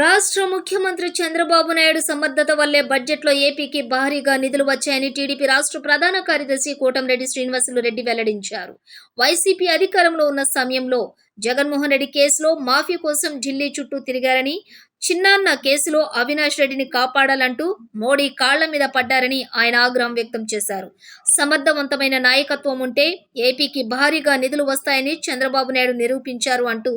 రాష్ట్ర ముఖ్యమంత్రి చంద్రబాబు నాయుడు సమర్థత వల్లే బడ్జెట్లో ఏపీకి భారీగా నిధులు వచ్చాయని టీడీపీ రాష్ట్ర ప్రధాన కార్యదర్శి కోటంరెడ్డి శ్రీనివాసులు రెడ్డి వెల్లడించారు. వైసీపీ అధికారంలో ఉన్న సమయంలో జగన్మోహన్ రెడ్డి కేసులో మాఫీ కోసం ఢిల్లీ చుట్టూ తిరిగారని చిన్నాన్న కేసులో అవినాష్ రెడ్డిని కాపాడాలంటూ మోడీ కాళ్ళ మీద పడ్డారని ఆయన ఆగ్రహం వ్యక్తం చేశారు. సమర్థవంతమైన నాయకత్వం ఉంటే ఏపీకి భారీగా నిధులు వస్తాయని చంద్రబాబు నాయుడు నిరూపించారు అంటూ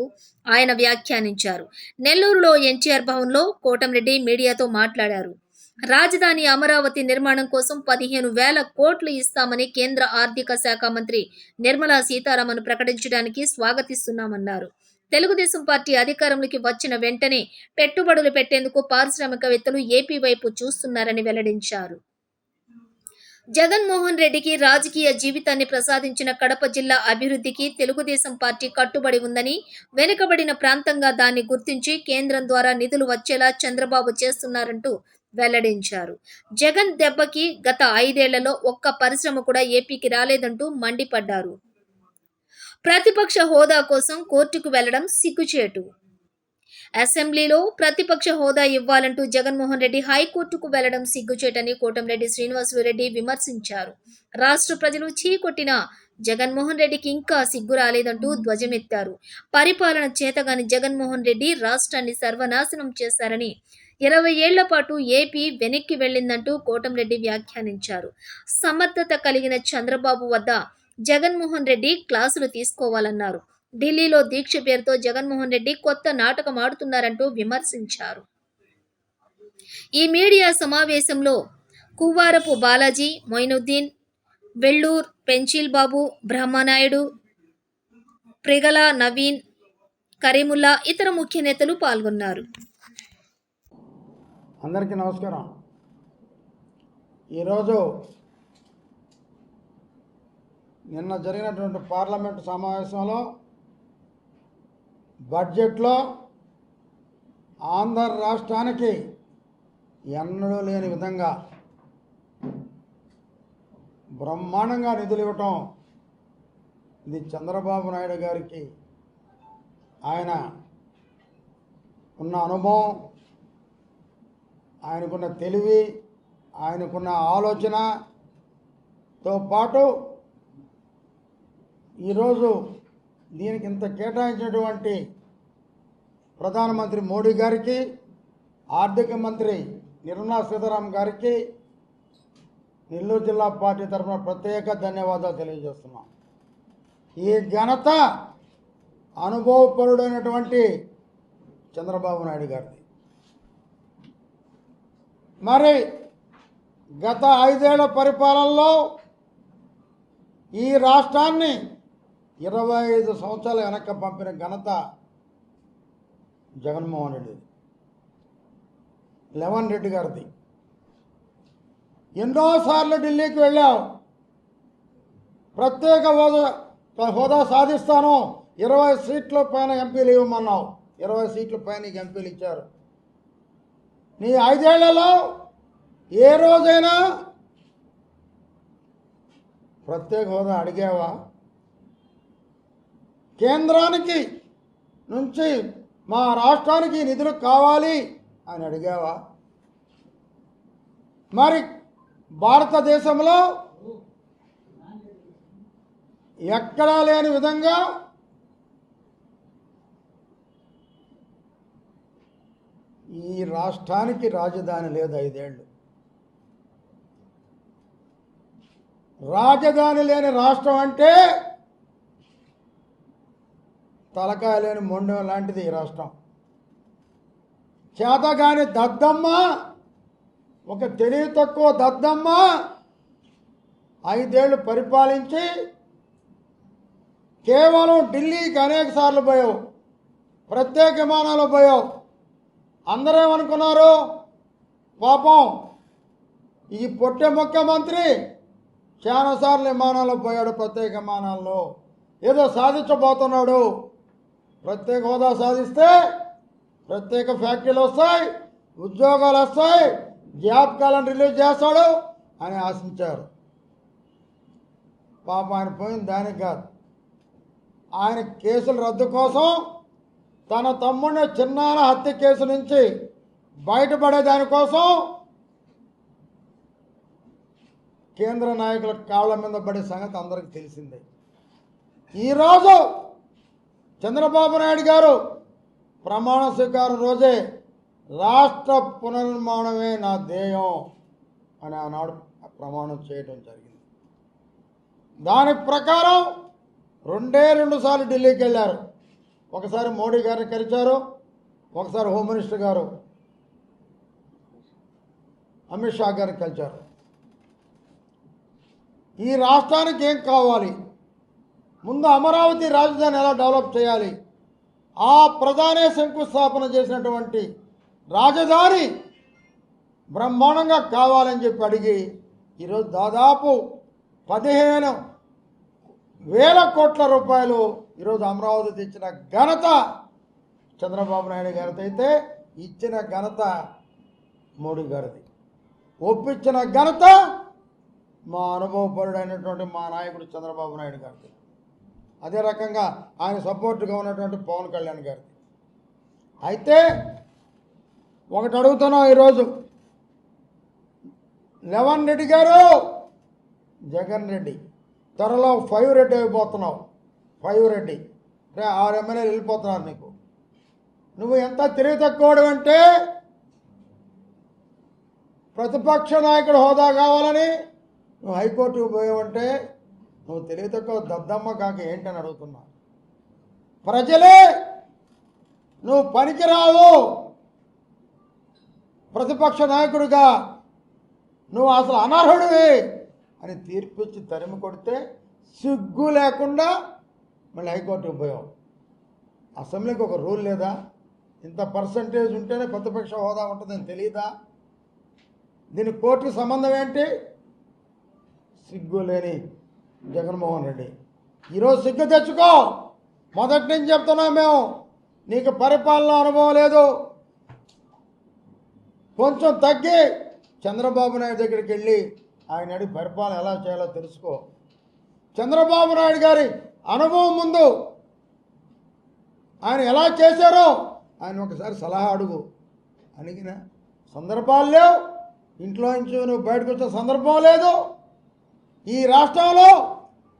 ఆయన వ్యాఖ్యానించారు. నెల్లూరులో ఎన్టీఆర్ భవన్లో కోటంరెడ్డి మీడియాతో మాట్లాడారు. రాజధాని అమరావతి నిర్మాణం కోసం పదిహేను వేల కోట్లు ఇస్తామని కేంద్ర ఆర్థిక శాఖ మంత్రి నిర్మలా సీతారామన్ ప్రకటించడానికి స్వాగతిస్తున్నామన్నారు. తెలుగుదేశం పార్టీ అధికారంలోకి వచ్చిన వెంటనే పెట్టుబడులు పెట్టేందుకు పారిశ్రామికవేత్తలు ఏపీ వైపు చూస్తున్నారని వెల్లడించారు. జగన్మోహన్ రెడ్డికి రాజకీయ జీవితాన్ని ప్రసాదించిన కడప జిల్లా అభివృద్ధికి తెలుగుదేశం పార్టీ కట్టుబడి ఉందని వెనుకబడిన ప్రాంతంగా దాన్ని గుర్తించి కేంద్రం ద్వారా నిధులు వచ్చేలా చంద్రబాబు చేస్తున్నారంటూ వెల్లడించారు. జగన్ దెబ్బకి గత ఐదేళ్ళలో ఒక్క పరిశ్రమ కూడా ఏపీకి రాలేదంటూ మండిపడ్డారు. ప్రతిపక్ష హోదా కోసం కోర్టుకు వెళ్ళడం సిగ్గుచేటు. అసెంబ్లీలో ప్రతిపక్ష హోదా ఇవ్వాలంటూ జగన్మోహన్ రెడ్డి హైకోర్టుకు వెళ్ళడం సిగ్గుచేటని కోటంరెడ్డి శ్రీనివాసులు రెడ్డి విమర్శించారు. రాష్ట్ర ప్రజలు చీకొట్టిన జగన్మోహన్ రెడ్డికి ఇంకా సిగ్గు రాలేదంటూ ధ్వజమెత్తారు. పరిపాలన చేతగాని జగన్మోహన్ రెడ్డి రాష్ట్రాన్ని సర్వనాశనం చేశారని ఇరవై ఏళ్ళ పాటు ఏపీ వెనక్కి వెళ్ళిందంటూ కోటంరెడ్డి వ్యాఖ్యానించారు. సమర్థత కలిగిన చంద్రబాబు వద్ద జగన్మోహన్ రెడ్డి క్లాసులు తీసుకోవాలన్నారు. ఢిల్లీలో దీక్ష పేరుతో జగన్మోహన్ రెడ్డి కొత్త నాటకం ఆడుతున్నారంటూ విమర్శించారు. ఈ మీడియా సమావేశంలో కువ్వారపు బాలాజీ మొయినుద్దీన్ వెల్లూర్ పెంచిల్ బాబు బ్రహ్మనాయుడు ప్రిగల నవీన్ కరీముల్లా ఇతర ముఖ్య నేతలు పాల్గొన్నారు. అందరికీ నమస్కారం. ఈరోజు నిన్న జరిగినటువంటి పార్లమెంటు సమావేశంలో బడ్జెట్లో ఆంధ్ర రాష్ట్రానికి ఎన్నడూ లేని విధంగా బ్రహ్మాండంగా నిధులు ఇవ్వటం ఇది చంద్రబాబు నాయుడు గారికి ఆయన ఉన్న అనుభవం ఆయనకున్న తెలివి ఆయనకున్న ఆలోచనతో పాటు ఈరోజు దీనికి ఇంత కేటాయించినటువంటి ప్రధానమంత్రి మోడీ గారికి ఆర్థిక మంత్రి నిర్మలా సీతారామన్ గారికి నెల్లూరు జిల్లా పార్టీ తరఫున ప్రత్యేక ధన్యవాదాలు తెలియజేస్తున్నాం. ఈ ఘనత అనుభవపరుడైనటువంటి చంద్రబాబు నాయుడు గారిది. మరి గత ఐదేళ్ళ పరిపాలనలో ఈ రాష్ట్రాన్ని ఇరవై ఐదు సంవత్సరాల వెనక్కి పంపిన ఘనత జగన్మోహన్ రెడ్డి లెవన్ రెడ్డి గారిది. ఎన్నోసార్లు ఢిల్లీకి వెళ్ళాం. ప్రత్యేక హోదా హోదా సాధిస్తాను. ఇరవై సీట్ల పైన ఎంపీలు ఇవ్వమన్నావు. ఇరవై సీట్ల పైన ఎంపీలు ఇచ్చారు. నీ ఐదేళ్ళలో ఏ రోజైనా ప్రత్యేక హోదా అడిగావా? కేంద్రానికి నుంచి మా రాష్ట్రానికి నిధులు కావాలి అని అడిగావా? మరి భారతదేశంలో ఎక్కడా లేని విధంగా ఈ రాష్ట్రానికి రాజధాని లేదు ఐదేళ్ళు. రాజధాని లేని రాష్ట్రం అంటే తలకాయ లేని మొండం లాంటిది ఈ రాష్ట్రం. చేతగాని దద్దమ్మ ఒక తెలివి తక్కువ దద్దమ్మ ఐదేళ్ళు పరిపాలించి కేవలం ఢిల్లీకి అనేక సార్లు పోయావు. ప్రత్యేక విమానాలు పోయావు. అందరేమనుకున్నారు పాపం ఈ పొట్టె ముఖ్యమంత్రి చాలాసార్లు విమానాల్లో పోయాడు ప్రత్యేక విమానాల్లో. ఏదో సాధించబోతున్నాడు. ప్రత్యేక హోదా సాధిస్తే ప్రత్యేక ఫ్యాక్టరీలు వస్తాయి ఉద్యోగాలు వస్తాయి జాబ్ కాలం రిలీజ్ చేస్తాడు అని ఆశించారు. పాప ఆయన పోయింది దానికి కాదు. ఆయన కేసుల రద్దు కోసం తన తమ్ముడిని చిన్నాన హత్య కేసు నుంచి బయటపడే దానికోసం కేంద్ర నాయకుల కాళ్ళ మీద పడే సంగతి అందరికీ తెలిసిందే. ఈరోజు చంద్రబాబు నాయుడు గారు ప్రమాణ స్వీకారం రోజే రాష్ట్ర పునర్నిర్మాణమే నా ధ్యేయం అని ఆనాడు ప్రమాణం చేయడం జరిగింది. దాని ప్రకారం రెండే రెండు సార్లు ఢిల్లీకి వెళ్ళారు. ఒకసారి మోడీ గారిని కలిచారు ఒకసారి హోమ్ మినిస్టర్ గారు అమిత్ షా గారిని కలిచారు. ఈ రాష్ట్రానికి ఏం కావాలి? ముందు అమరావతి రాజధాని ఎలా డెవలప్ చేయాలి? ఆ ప్రధానే శంకుస్థాపన చేసినటువంటి రాజధాని బ్రహ్మాండంగా కావాలని చెప్పి అడిగి ఈరోజు దాదాపు పదిహేను వేల కోట్ల రూపాయలు ఈరోజు అమరావతి తెచ్చిన ఘనత చంద్రబాబు నాయుడు గారితో అయితే ఇచ్చిన ఘనత మోడీ గారిది. ఒప్పించిన ఘనత మా అనుభవపరుడైనటువంటి మా నాయకుడు చంద్రబాబు నాయుడు గారిది. అదే రకంగా ఆయన సపోర్ట్గా ఉన్నటువంటి పవన్ కళ్యాణ్ గారిది. అయితే ఒకటి అడుగుతున్నాం ఈరోజు. లెవన్ రెడ్డి గారు జగన్ రెడ్డి త్వరలో ఫైవ్ రెడ్డి అయిపోతున్నావు. ఫైవ్ రెడ్డి. రే ఆరు ఎమ్మెల్యేలు వెళ్ళిపోతున్నారు నీకు. నువ్వు ఎంత తెలివి తక్కువడం అంటే ప్రతిపక్ష నాయకుడు హోదా కావాలని నువ్వు హైకోర్టుకు పోయావంటే నువ్వు తెలివి తక్కువ దద్దమ్మ కాక ఏంటని అడుగుతున్నా. ప్రజలే నువ్వు పనికిరావు. ప్రతిపక్ష నాయకుడిగా నువ్వు అసలు అనర్హుడివి అని తీర్పిచ్చి తరిమి కొడితే సిగ్గు లేకుండా మళ్ళీ హైకోర్టుకు పోయావు. అసెంబ్లీకి ఒక రూల్ లేదా? ఇంత పర్సంటేజ్ ఉంటేనే ప్రతిపక్ష హోదా ఉంటుందని తెలియదా దీని కోర్టుకి సంబంధం ఏంటి? సిగ్గు లేని జగన్మోహన్ రెడ్డి. ఈరోజు సిగ్గు తెచ్చుకో. మొదటి నుంచి చెప్తున్నాం మేము. నీకు పరిపాలన అనుభవం లేదు. కొంచెం తగ్గి చంద్రబాబు నాయుడు దగ్గరికి వెళ్ళి ఆయన అడిగి పరిపాలన ఎలా చేయాలో తెలుసుకో. చంద్రబాబు నాయుడు గారి అనుభవం ముందు ఆయన ఎలా చేశారో ఆయన ఒకసారి సలహా అడుగు. అడిగిన సందర్భాలు లేవు. ఇంట్లో నుంచి నువ్వు బయటకు వచ్చిన సందర్భం లేదు. ఈ రాష్ట్రంలో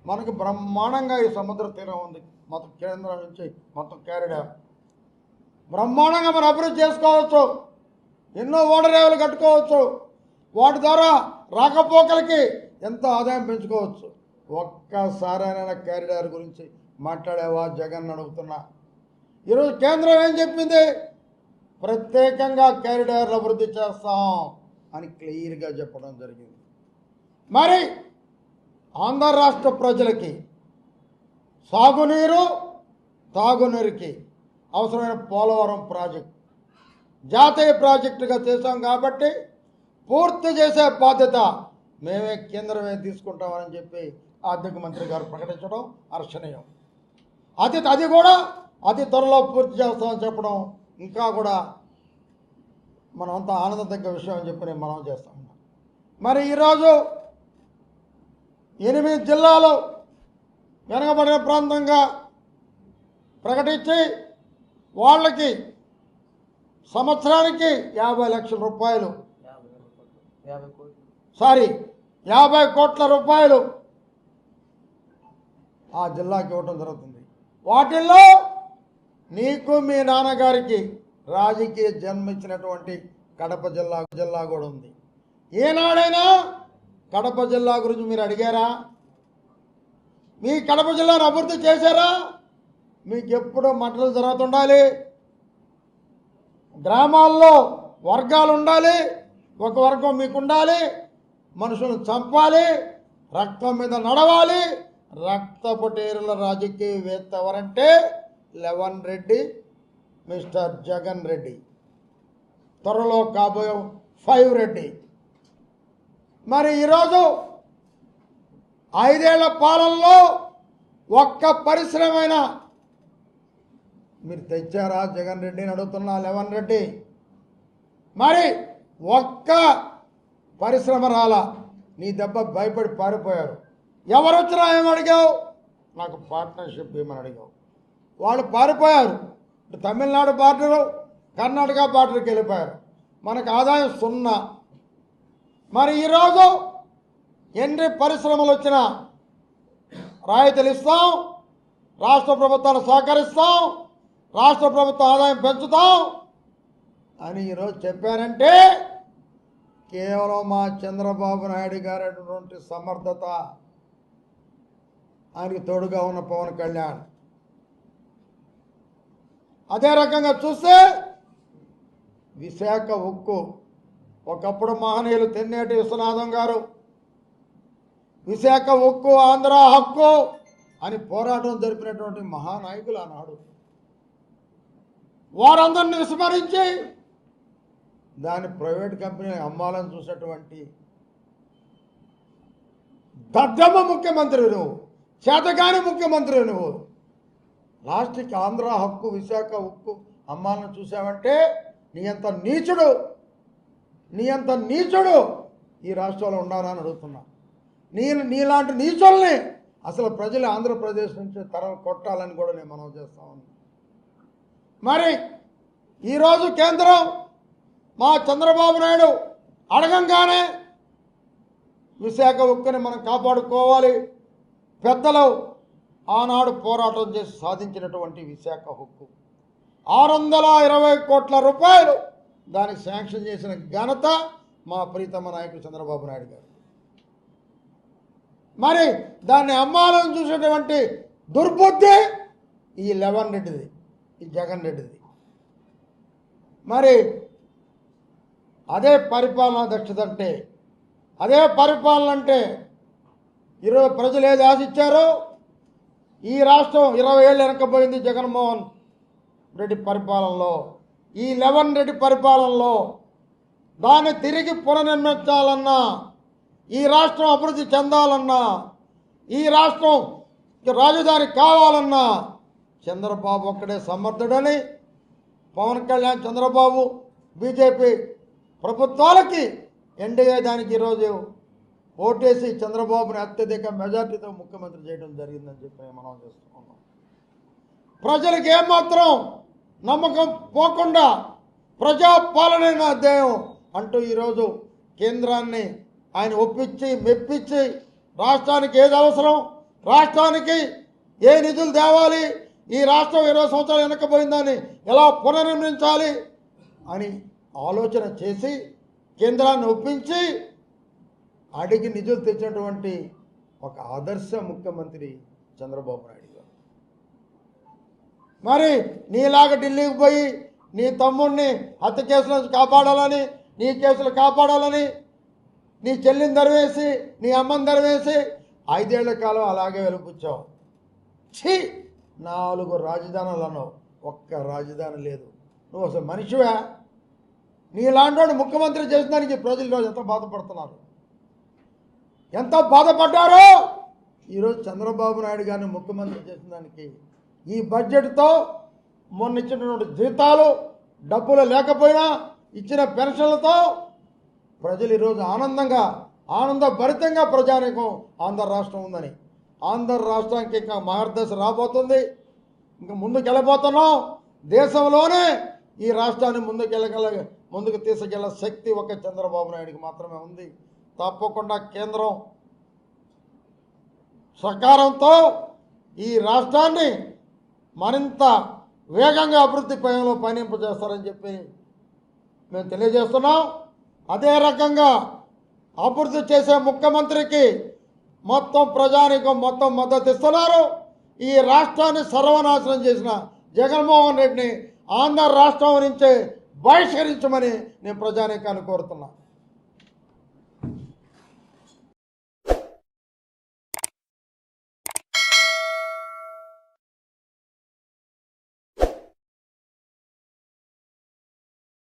మనకు బ్రహ్మాండంగా ఈ సముద్ర తీరం ఉంది. మొత్తం కేంద్రం నుంచి మొత్తం క్యారిడా బ్రహ్మాండంగా మనం అభివృద్ధి చేసుకోవచ్చు. ఎన్నో ఓడరేవులు కట్టుకోవచ్చు. వాటి ద్వారా రాకపోకలకి ఎంతో ఆదాయం పెంచుకోవచ్చు. ఒక్కసారైనా క్యారిడార్ గురించి మాట్లాడేవా జగన్ అడుగుతున్నా. ఈరోజు కేంద్రం ఏం చెప్పింది? ప్రత్యేకంగా క్యారిడార్లు అభివృద్ధి చేస్తాం అని క్లియర్గా చెప్పడం జరిగింది. మరి ఆంధ్ర రాష్ట్ర ప్రజలకి సాగునీరు తాగునీరుకి అవసరమైన పోలవరం ప్రాజెక్ట్. జాతీయ ప్రాజెక్టుగా చేశాం కాబట్టి పూర్తి చేసే బాధ్యత మేమే కేంద్రమే తీసుకుంటామని చెప్పి ఆర్థిక మంత్రి గారు ప్రకటించడం హర్షణీయం. అది అది కూడా అతి త్వరలో పూర్తి చేస్తామని చెప్పడం ఇంకా కూడా మనం అంత ఆనందదగ్గ విషయం అని చెప్పి మనం చేస్తాం మరి ఈరోజు ఎనిమిది జిల్లాలు వెనకబడిన ప్రాంతంగా ప్రకటించి వాళ్ళకి సంవత్సరానికి యాభై లక్షల రూపాయలు. యాభై సారీ యాభై కోట్ల రూపాయలు ఆ జిల్లాకి ఇవ్వటం జరుగుతుంది. వాటిల్లో నీకు మీ నాన్నగారికి రాజకీయ జన్మ ఇచ్చినటువంటి కడప జిల్లా జిల్లా కూడా ఉంది. ఏనాడైనా కడప జిల్లా గురించి మీరు అడిగారా? మీ కడప జిల్లాను అభివృద్ధి చేశారా? మీకు ఎప్పుడూ మంటలు జరుగుతుండాలి. గ్రామాల్లో వర్గాలు ఉండాలి. ఒక వర్గం మీకు ఉండాలి మనుషులను చంపాలి. రక్తం మీద నడవాలి. రక్తపుటేరుల రాజకీయవేత్త ఎవరంటే? Eleven Reddy mister Jagan Reddy. త్వరలో కాబోయే ఫైవ్ రెడ్డి. మరి ఈరోజు ఐదేళ్ళ పాలనలో ఒక్క పరిశ్రమైనా మీరు తెచ్చారా? జగన్ రెడ్డిని అడుగుతున్నా లెవన్ రెడ్డి. మరి ఒక్క పరిశ్రమ రాలా నీ దెబ్బ భయపడి పారిపోయారు ఎవరు వచ్చినా ఏమడిగావు నాకు పార్ట్నర్షిప్ ఏమని అడిగావు? వాళ్ళు పారిపోయారు. తమిళనాడు బార్డరు కర్ణాటక బార్డర్కి వెళ్ళిపోయారు. మనకు ఆదాయం సున్నా. మరి ఈరోజు ఎన్ని పరిశ్రమలు వచ్చినా రాయితీలు ఇస్తాం రాష్ట్ర ప్రభుత్వాలు సహకరిస్తాం రాష్ట్ర ప్రభుత్వం ఆదాయం పెంచుతాం అని ఈరోజు చెప్పారంటే కేవలం మా చంద్రబాబు నాయుడు గారి అటువంటి సమర్థత ఆయనకి తోడుగా ఉన్న పవన్ కళ్యాణ్. అదే రకంగా చూస్తే విశాఖ ఉక్కు ఒకప్పుడు మహనీయులు తెన్నేటి విశ్వనాథం గారు విశాఖ ఉక్కు ఆంధ్ర హక్కు అని పోరాటం జరిపినటువంటి మహానాయకులు ఆనాడు. వారందరిని విస్మరించి దాన్ని ప్రైవేట్ కంపెనీ అమ్మాలని చూసినటువంటి దద్దమ్మ ముఖ్యమంత్రి నువ్వు చేతగాని ముఖ్యమంత్రి నువ్వు లాస్ట్కి ఆంధ్ర హక్కు విశాఖ ఉక్కు అమ్మాలను చూసావంటే నీ ఎంత నీచుడు నీ అంత నీచుడు. ఈ రాష్ట్రంలో ఉన్నారా అని అడుగుతున్నా. నీ నీలాంటి నీచుల్ని అసలు ప్రజలు ఆంధ్రప్రదేశ్ నుంచి తరం కొట్టాలని కూడా నేను మనం చేస్తా ఉన్నాను మరి ఈరోజు కేంద్రం మా చంద్రబాబు నాయుడు అడగంగానే విశాఖ ఉక్కుని మనం కాపాడుకోవాలి. పెద్దలు ఆనాడు పోరాటం చేసి సాధించినటువంటి విశాఖ హక్కు ఆరు వందల ఇరవై కోట్ల రూపాయలు దానికి శాంక్షన్ చేసిన ఘనత మా ప్రీతమ్మ నాయకుడు చంద్రబాబు నాయుడు గారు. మరి దాన్ని అమ్మాలని చూసేటువంటి దుర్బుద్ధి ఈ లెవెన్ రెడ్డిది ఈ జగన్ రెడ్డిది. మరి అదే పరిపాలనా దక్షత అంటే అదే పరిపాలన అంటే ఇరవై ప్రజలు ఏది ఆశించారో ఈ రాష్ట్రం ఇరవై ఏళ్ళు వెనకపోయింది జగన్మోహన్ రెడ్డి పరిపాలనలో ఈ లెవెన్ రెడ్డి పరిపాలనలో దాన్ని తిరిగి పునర్నిర్మించాలన్నా ఈ రాష్ట్రం అభివృద్ధి చెందాలన్నా ఈ రాష్ట్రం రాజధాని కావాలన్నా చంద్రబాబు ఒక్కడే సమర్థుడని పవన్ కళ్యాణ్ చంద్రబాబు బీజేపీ ప్రభుత్వాలకి ఎన్డీఏ దానికి ఈరోజు ఓటేసి చంద్రబాబుని అత్యధిక మెజార్టీతో ముఖ్యమంత్రి చేయడం జరిగిందని చెప్పి మనం చేస్తున్నాం ప్రజలకు ఏమాత్రం నమ్మకం పోకుండా ప్రజాపాలనే నా ధ్యేయం అంటూ ఈరోజు కేంద్రాన్ని ఆయన ఒప్పించి మెప్పించి రాష్ట్రానికి ఏది అవసరం రాష్ట్రానికి ఏ నిధులు తేవాలి ఈ రాష్ట్రం ఇరవై సంవత్సరాలు వెనకపోయిందని ఎలా పునర్నిర్మించాలి అని ఆలోచన చేసి కేంద్రాన్ని ఒప్పించి అడిగి నిధులు తెచ్చినటువంటి ఒక ఆదర్శ ముఖ్యమంత్రి చంద్రబాబు నాయుడు. మరి నీలాగా ఢిల్లీకి పోయి నీ తమ్ముడిని హత్య కేసుల నుంచి కాపాడాలని నీ కేసులు కాపాడాలని నీ చెల్లిని దరివేసి నీ అమ్మని దరివేసి ఐదేళ్ళ కాలం అలాగే వెలుపుచ్చావు. ఛీ! నాలుగు రాజధానులు అన్నావు. ఒక్క రాజధాని లేదు. నువ్వు అసలు మనిషివే? నీలాంటి ముఖ్యమంత్రి చేసిన దానికి ప్రజలు ఈరోజు ఎంత బాధపడుతున్నారు? ఎంత బాధపడ్డారో? ఈరోజు చంద్రబాబు నాయుడు గారిని ముఖ్యమంత్రి చేసిన దానికి ఈ బడ్జెట్తో మొన్న ఇచ్చినటువంటి జీతాలు డబ్బులు లేకపోయినా ఇచ్చిన పెన్షన్లతో ప్రజలు ఈరోజు ఆనందంగా ఆనందభరితంగా ప్రజానీకం ఆంధ్ర రాష్ట్రం ఉందని. ఆంధ్ర రాష్ట్రానికి ఇంకా మార్గదర్శ రాబోతుంది. ఇంకా ముందుకు వెళ్ళబోతున్నాం దేశంలోనే ఈ రాష్ట్రాన్ని ముందుకెళ్ళగల ముందుకు తీసుకెళ్ళ శక్తి ఒక చంద్రబాబు నాయుడికి మాత్రమే ఉంది. తప్పకుండా కేంద్రం సహకారంతో ఈ రాష్ట్రాన్ని మరింత వేగంగా అభివృద్ధి పయంలో పయనింపజేస్తారని చెప్పి మేము తెలియజేస్తున్నాం. అదే రకంగా అభివృద్ధి చేసే ముఖ్యమంత్రికి మొత్తం ప్రజానికం మొత్తం మద్దతు ఇస్తున్నారు. ఈ రాష్ట్రాన్ని సర్వనాశనం చేసిన జగన్మోహన్ రెడ్డిని ఆంధ్ర రాష్ట్రం నుంచే బహిష్కరించమని నేను ప్రజానీకాన్ని కోరుతున్నాను.